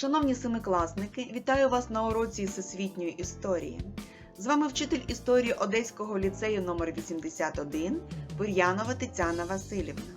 Шановні семикласники, вітаю вас на уроці Всесвітньої історії. З вами вчитель історії Одеського ліцею номер 81 Бур'янова Тетяна Васильівна.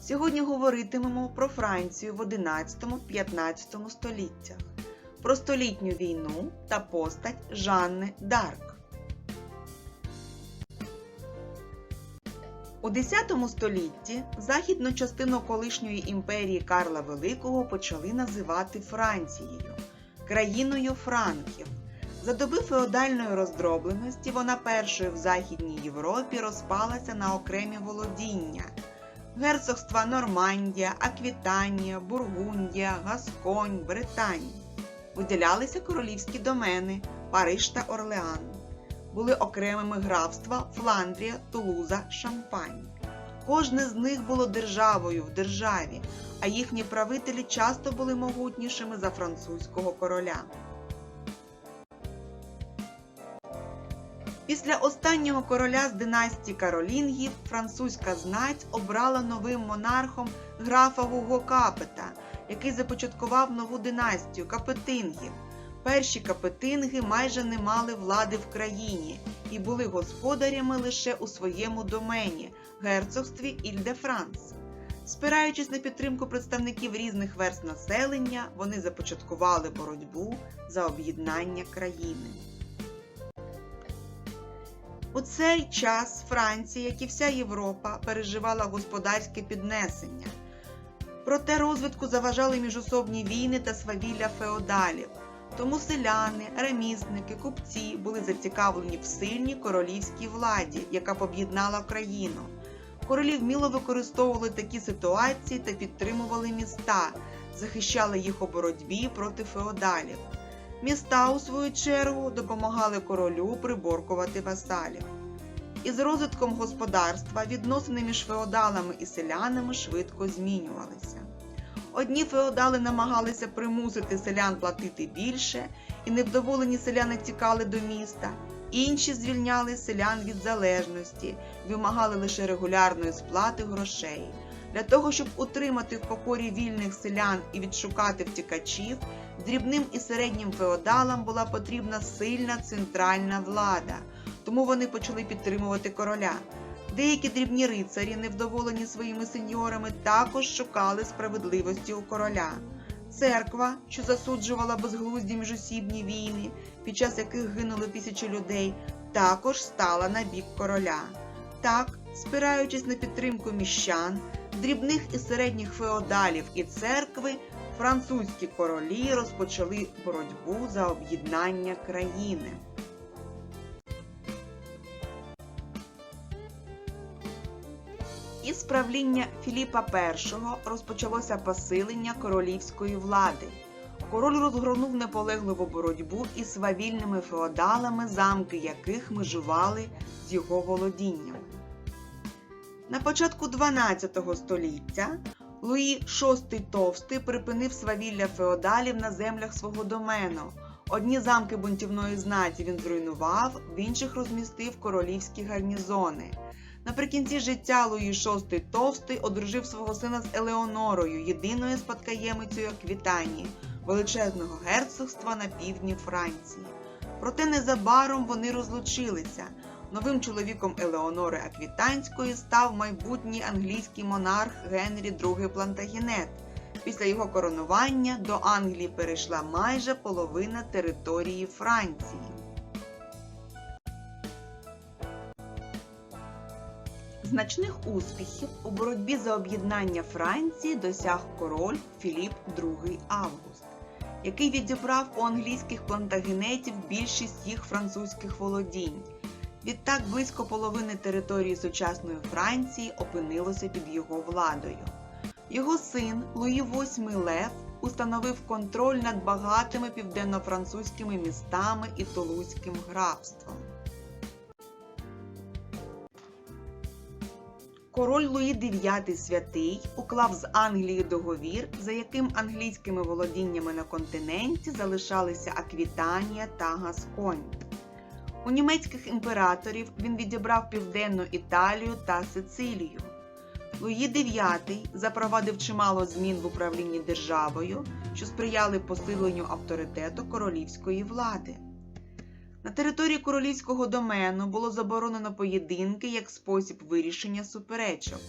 Сьогодні говоритимемо про Францію в 11-15 століттях, про столітню війну та постать Жанни Дарк. У X столітті західну частину колишньої імперії Карла Великого почали називати Францією, країною франків. За доби феодальної роздробленості вона першою в Західній Європі розпалася на окремі володіння. Герцогства Нормандія, Аквітанія, Бургундія, Гасконь, Британь. Виділялися королівські домени Париж та Орлеан були окремими графства Фландрія, Тулуза, Шампань. Кожне з них було державою в державі, а їхні правителі часто були могутнішими за французького короля. Після останнього короля з династії Каролінгів французька знать обрала новим монархом графа Гуго Капета, який започаткував нову династію Капетингів. Перші капетинги майже не мали влади в країні і були господарями лише у своєму домені герцогстві Іль-де-Франс. Спираючись на підтримку представників різних верст населення, вони започаткували боротьбу за об'єднання країни. У цей час Франція, як і вся Європа, переживала господарське піднесення. Проте розвитку заважали міжособні війни та свавілля феодалів. Тому селяни, ремісники, купці були зацікавлені в сильній королівській владі, яка об'єднала країну. Королі вміло використовували такі ситуації та підтримували міста, захищали їх у боротьбі проти феодалів. Міста, у свою чергу, допомагали королю приборкувати васалів. Із розвитком господарства відносини між феодалами і селянами швидко змінювалися. Одні феодали намагалися примусити селян платити більше, і невдоволені селяни тікали до міста. Інші звільняли селян від залежності, вимагали лише регулярної сплати грошей. Для того, щоб утримати в покорі вільних селян і відшукати втікачів, дрібним і середнім феодалам була потрібна сильна центральна влада, тому вони почали підтримувати короля. Деякі дрібні рицарі, невдоволені своїми сеньорами, також шукали справедливості у короля. Церква, що засуджувала безглузді міжосібні війни, під час яких гинули тисячі людей, також стала на бік короля. Так, спираючись на підтримку міщан, дрібних і середніх феодалів і церкви, французькі королі розпочали боротьбу за об'єднання країни. Правління Філіпа І розпочалося посилення королівської влади. Король розгорнув наполегливу боротьбу із свавільними феодалами, замки яких межували з його володінням. На початку 12 століття Луї VI Товстий припинив свавілля феодалів на землях свого домену. Одні замки бунтівної знаті він зруйнував, в інших розмістив королівські гарнізони. Наприкінці життя Луї VI Товстий одружив свого сина з Елеонорою, єдиною спадкоємицею Аквітанії, величезного герцогства на півдні Франції. Проте незабаром вони розлучилися. Новим чоловіком Елеонори Аквітанської став майбутній англійський монарх Генрі II Плантагенет. Після його коронування до Англії перейшла майже половина території Франції. Значних успіхів у боротьбі за об'єднання Франції досяг король Філіп II Август, який відібрав у англійських плантагенетів більшість їх французьких володінь. Відтак близько половини території сучасної Франції опинилося під його владою. Його син Луї VIII Лев установив контроль над багатими південно-французькими містами і Тулузьким графством. Король Луї IX Святий уклав з Англією договір, за яким англійськими володіннями на континенті залишалися Аквітанія та Гасконь. У німецьких імператорів він відібрав південну Італію та Сицилію. Луї IX запровадив чимало змін в управлінні державою, що сприяли посиленню авторитету королівської влади. На території королівського домену було заборонено поєдинки як спосіб вирішення суперечок.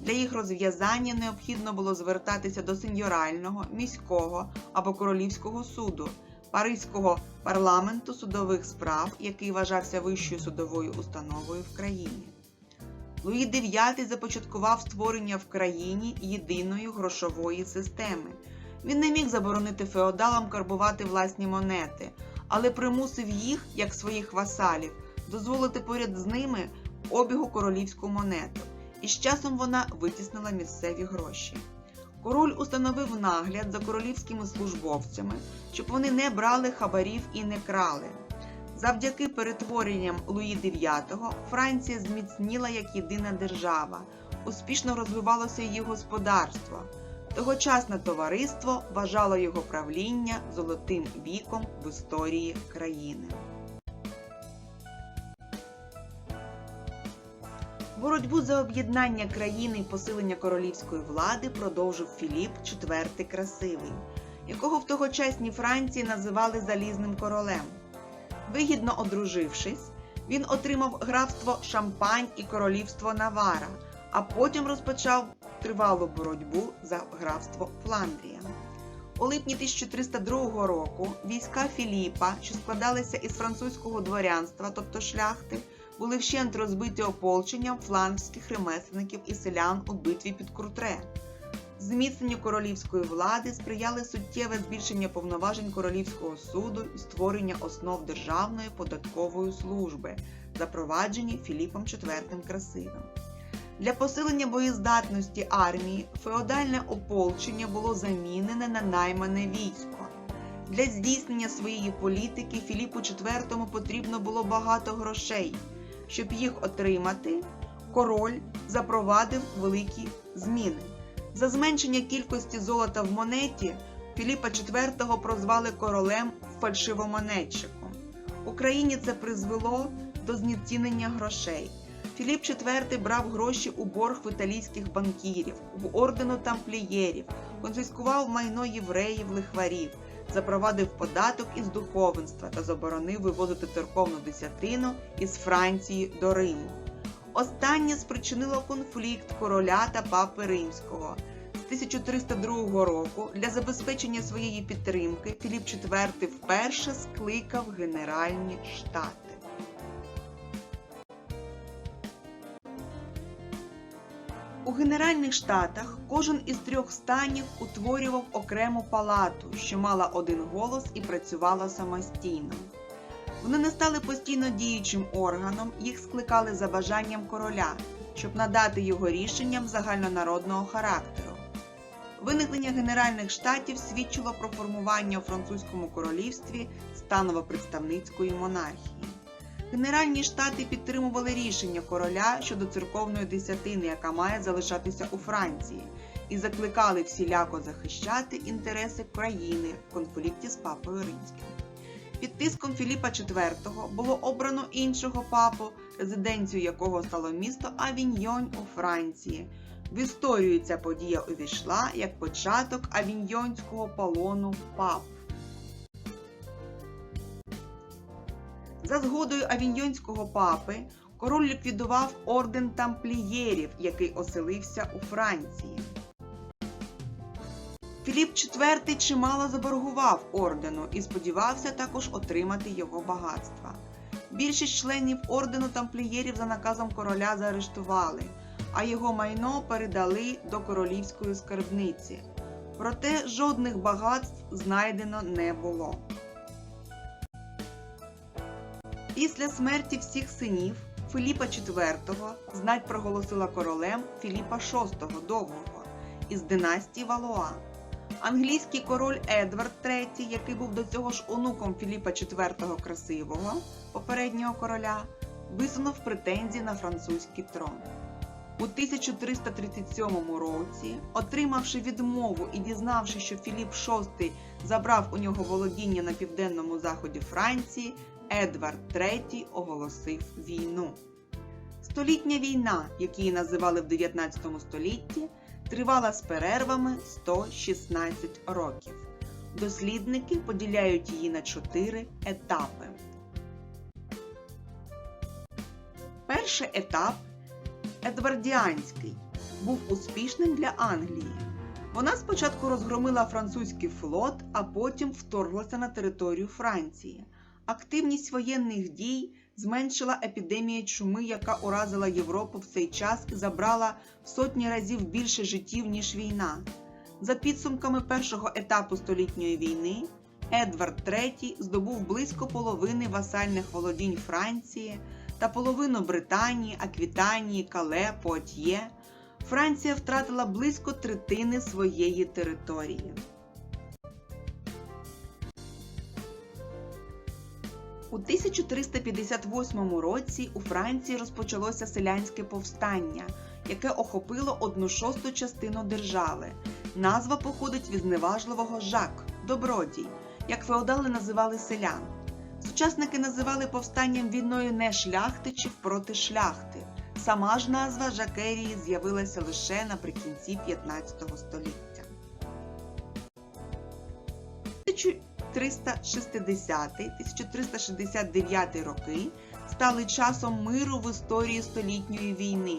Для їх розв'язання необхідно було звертатися до сеньорального, міського або королівського суду, Паризького парламенту судових справ, який вважався вищою судовою установою в країні. Луї IX започаткував створення в країні єдиної грошової системи. Він не міг заборонити феодалам карбувати власні монети, але примусив їх, як своїх васалів, дозволити поряд з ними обігу королівську монету, і з часом вона витіснила місцеві гроші. Король установив нагляд за королівськими службовцями, щоб вони не брали хабарів і не крали. Завдяки перетворенням Луї IX Франція зміцніла як єдина держава, успішно розвивалося її господарство. Тогочасне товариство вважало його правління золотим віком в історії країни. Боротьбу за об'єднання країни і посилення королівської влади продовжив Філіп IV Красивий, якого в тогочасній Франції називали Залізним королем. Вигідно одружившись, він отримав графство Шампань і королівство Навара, а потім розпочав тривалу боротьбу за графство Фландрія. У липні 1302 року війська Філіпа, що складалися із французького дворянства, тобто шляхти, були вщент розбиті ополченням фландрських ремесленників і селян у битві під Крутре. Зміцненню королівської влади сприяли суттєве збільшення повноважень королівського суду і створення основ державної податкової служби, запроваджені Філіпом IV Красивим. Для посилення боєздатності армії феодальне ополчення було замінене на наймане військо. Для здійснення своєї політики Філіпу IV потрібно було багато грошей. Щоб їх отримати, король запровадив великі зміни. За зменшення кількості золота в монеті Філіпа IV прозвали королем фальшивомонетчиком. Україні це призвело до знецінення грошей. Філіп IV брав гроші у борг в італійських банкірів, в ордену тамплієрів, конфіскував майно євреїв, лихварів, запровадив податок із духовенства та заборонив вивозити церковну десятину із Франції до Риму. Останнє спричинило конфлікт короля та папи римського. З 1302 року для забезпечення своєї підтримки Філіп IV вперше скликав Генеральні штати. У Генеральних Штатах кожен із трьох станів утворював окрему палату, що мала один голос і працювала самостійно. Вони не стали постійно діючим органом, їх скликали за бажанням короля, щоб надати його рішенням загальнонародного характеру. Виникнення Генеральних штатів свідчило про формування у французькому королівстві станово-представницької монархії. Генеральні штати підтримували рішення короля щодо церковної десятини, яка має залишатися у Франції, і закликали всіляко захищати інтереси країни в конфлікті з папою римським. Під тиском Філіпа IV було обрано іншого папу, резиденцією якого стало місто Авіньйонь у Франції. В історію ця подія увійшла як початок авіньйонського полону пап. За згодою авіньйонського папи король ліквідував орден тамплієрів, який оселився у Франції. Філіп IV чимало заборгував ордену і сподівався також отримати його багатства. Більшість членів ордену тамплієрів за наказом короля заарештували, а його майно передали до королівської скарбниці. Проте жодних багатств знайдено не було. Після смерті всіх синів Філіпа IV знать проголосила королем Філіпа VI Довгого із династії Валуа. Англійський король Едвард III, який був до цього ж онуком Філіпа IV Красивого, попереднього короля, висунув претензії на французький трон. У 1337 році, отримавши відмову і дізнавши, що Філіп VI забрав у нього володіння на південному заході Франції, Едвард III оголосив війну. Столітня війна, її називали в 19 столітті, тривала з перервами 116 років. Дослідники поділяють її на чотири етапи. Перший етап Едвардіанський був успішним для Англії. Вона спочатку розгромила французький флот, а потім вторглася на територію Франції. Активність воєнних дій зменшила епідемія чуми, яка уразила Європу в цей час і забрала в сотні разів більше життів, ніж війна. За підсумками першого етапу столітньої війни, Едвард III здобув близько половини васальних володінь Франції та половину Британії, Аквітанії, Кале, Поатьє. Франція втратила близько третини своєї території. У 1358 році у Франції розпочалося селянське повстання, яке охопило одну шосту частину держави. Назва походить від зневажливого жак добродій, як феодали називали селян. Сучасники називали повстанням війною не шляхтичів проти шляхти. Сама ж назва Жакерії з'явилася лише наприкінці 15 століття. 1360-1369 роки стали часом миру в історії столітньої війни.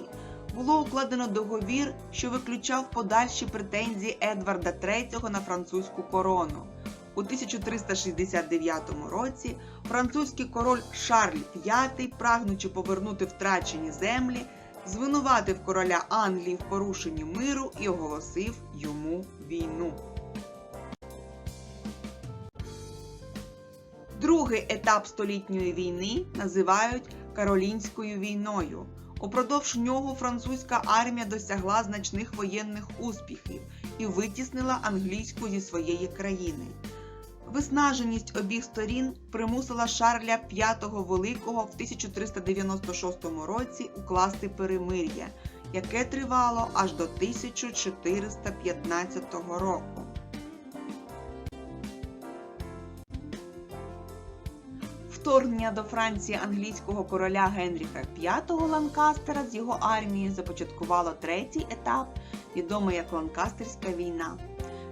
Було укладено договір, що виключав подальші претензії Едварда III на французьку корону. У 1369 році французький король Шарль V, прагнучи повернути втрачені землі, звинуватив короля Англії в порушенні миру і оголосив йому війну. Другий етап столітньої війни називають Каролінською війною. Упродовж нього французька армія досягла значних воєнних успіхів і витіснила англійську зі своєї країни. Виснаженість обіх сторін примусила Шарля V Великого в 1396 році укласти перемир'я, яке тривало аж до 1415 року. Вторгнення до Франції англійського короля Генріха V Ланкастера з його армією започаткувало третій етап, відомий як Ланкастерська війна.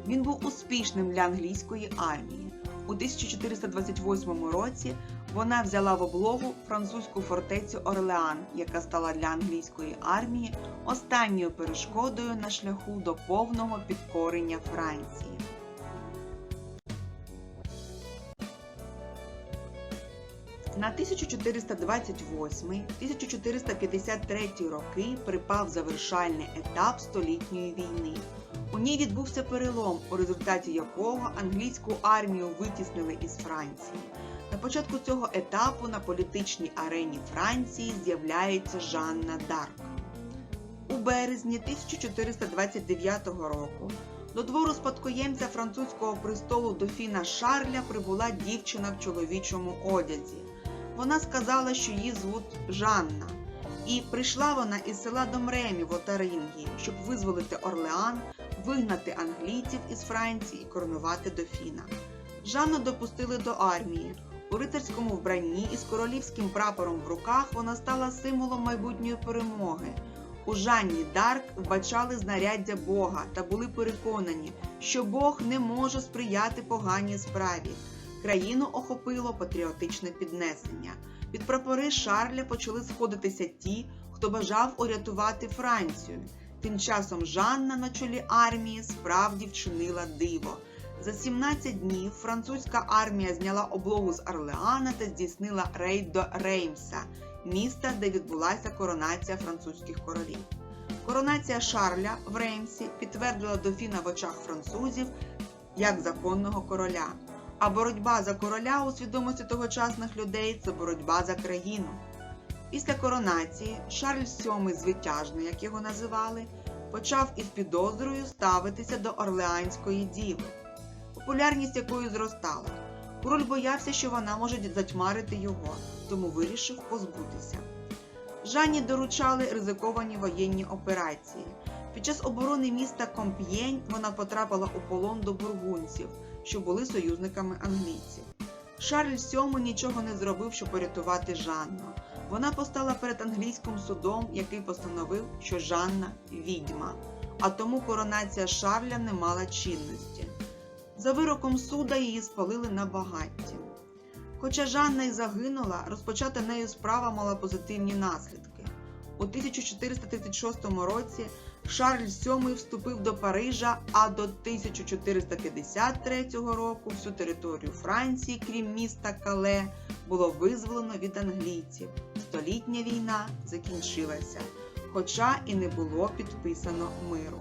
Він був успішним для англійської армії. У 1428 році вона взяла в облогу французьку фортецю Орлеан, яка стала для англійської армії останньою перешкодою на шляху до повного підкорення Франції. На 1428-1453 роки припав завершальний етап столітньої війни. У ній відбувся перелом, у результаті якого англійську армію витіснили із Франції. На початку цього етапу на політичній арені Франції з'являється Жанна Дарк. У березні 1429 року до двору спадкоємця французького престолу дофіна Шарля прибула дівчина в чоловічому одязі. Вона сказала, що її звуть Жанна, і прийшла вона із села Домремі в Отарингії, щоб визволити Орлеан, вигнати англійців із Франції і коронувати дофіна. Жанну допустили до армії. У рицарському вбранні із королівським прапором в руках вона стала символом майбутньої перемоги. У Жанні Дарк вбачали знаряддя Бога та були переконані, що Бог не може сприяти поганій справі. Країну охопило патріотичне піднесення. Від прапори Шарля почали сходитися ті, хто бажав урятувати Францію. Тим часом Жанна на чолі армії справді вчинила диво. За 17 днів французька армія зняла облогу з Орлеана та здійснила рейд до Реймса, міста, де відбулася коронація французьких королів. Коронація Шарля в Реймсі підтвердила дофіна в очах французів як законного короля. А боротьба за короля у свідомості тогочасних людей це боротьба за країну. Після коронації Шарль VII звитяжний, як його називали, почав із підозрою ставитися до Орлеанської діви, популярність якої зростала. Король боявся, що вона може затьмарити його, тому вирішив позбутися. Жанні доручали ризиковані воєнні операції. Під час оборони міста Комп'єнь вона потрапила у полон до бургунців, що були союзниками англійців. Шарль VII нічого не зробив, щоб порятувати Жанну. Вона постала перед англійським судом, який постановив, що Жанна відьма, а тому коронація Шарля не мала чинності. За вироком суда її спалили на багатті. Хоча Жанна й загинула, розпочата нею справа мала позитивні наслідки. У 1436 році Шарль VII вступив до Парижа, а до 1453 року всю територію Франції, крім міста Кале, було визволено від англійців. Столітня війна закінчилася, хоча і не було підписано миру.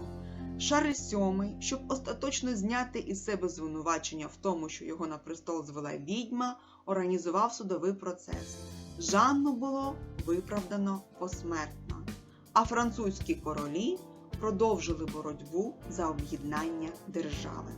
Шарль VII, щоб остаточно зняти із себе звинувачення в тому, що його на престол звела відьма, організував судовий процес. Жанну було виправдано посмертно, а французькі королі продовжили боротьбу за об'єднання держави.